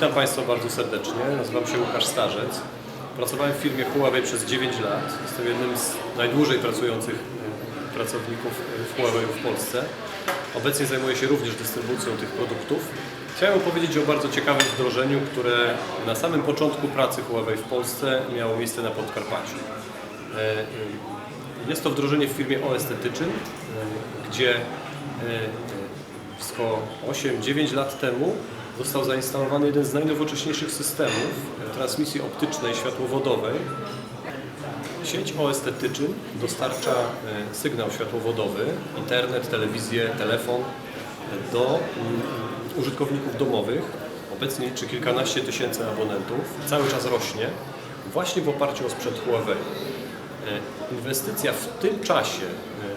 Witam Państwa bardzo serdecznie. Nazywam się Łukasz Starzec. Pracowałem w firmie Huawei przez 9 lat. Jestem jednym z najdłużej pracujących e, pracowników e, Huawei w Polsce. Obecnie zajmuję się również dystrybucją tych produktów. Chciałem opowiedzieć o bardzo ciekawym wdrożeniu, które na samym początku pracy Huawei w Polsce miało miejsce na Podkarpaciu. E, Jest to wdrożenie w firmie Oestetyczyn, gdzie blisko 8-9 lat temu został zainstalowany jeden z najnowocześniejszych systemów e, transmisji optycznej światłowodowej. Sieć Oestetyczyn dostarcza e, sygnał światłowodowy, internet, telewizję, telefon do mm, użytkowników domowych. Obecnie liczy kilkanaście tysięcy abonentów, cały czas rośnie, właśnie w oparciu o sprzęt Huawei. E, Inwestycja w tym czasie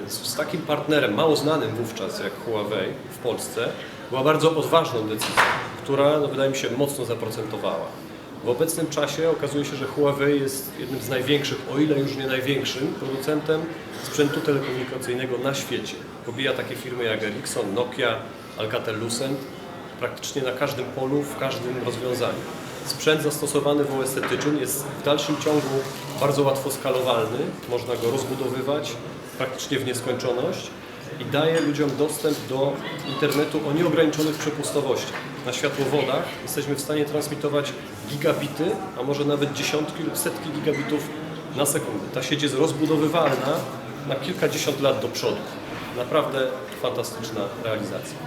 z takim partnerem, mało znanym wówczas jak Huawei w Polsce, była bardzo odważną decyzją, która no, wydaje mi się mocno zaprocentowała. W obecnym czasie okazuje się, że Huawei jest jednym z największych, o ile już nie największym, producentem sprzętu telekomunikacyjnego na świecie. Pobija takie firmy jak Ericsson, Nokia, Alcatel-Lucent, praktycznie na każdym polu, w każdym rozwiązaniu. Sprzęt zastosowany w OS-etyczyn jest w dalszym ciągu bardzo łatwo skalowalny, można go rozbudowywać praktycznie w nieskończoność i daje ludziom dostęp do internetu o nieograniczonych przepustowościach. Na światłowodach jesteśmy w stanie transmitować gigabity, a może nawet dziesiątki lub setki gigabitów na sekundę. Ta sieć jest rozbudowywalna na kilkadziesiąt lat do przodu. Naprawdę fantastyczna realizacja.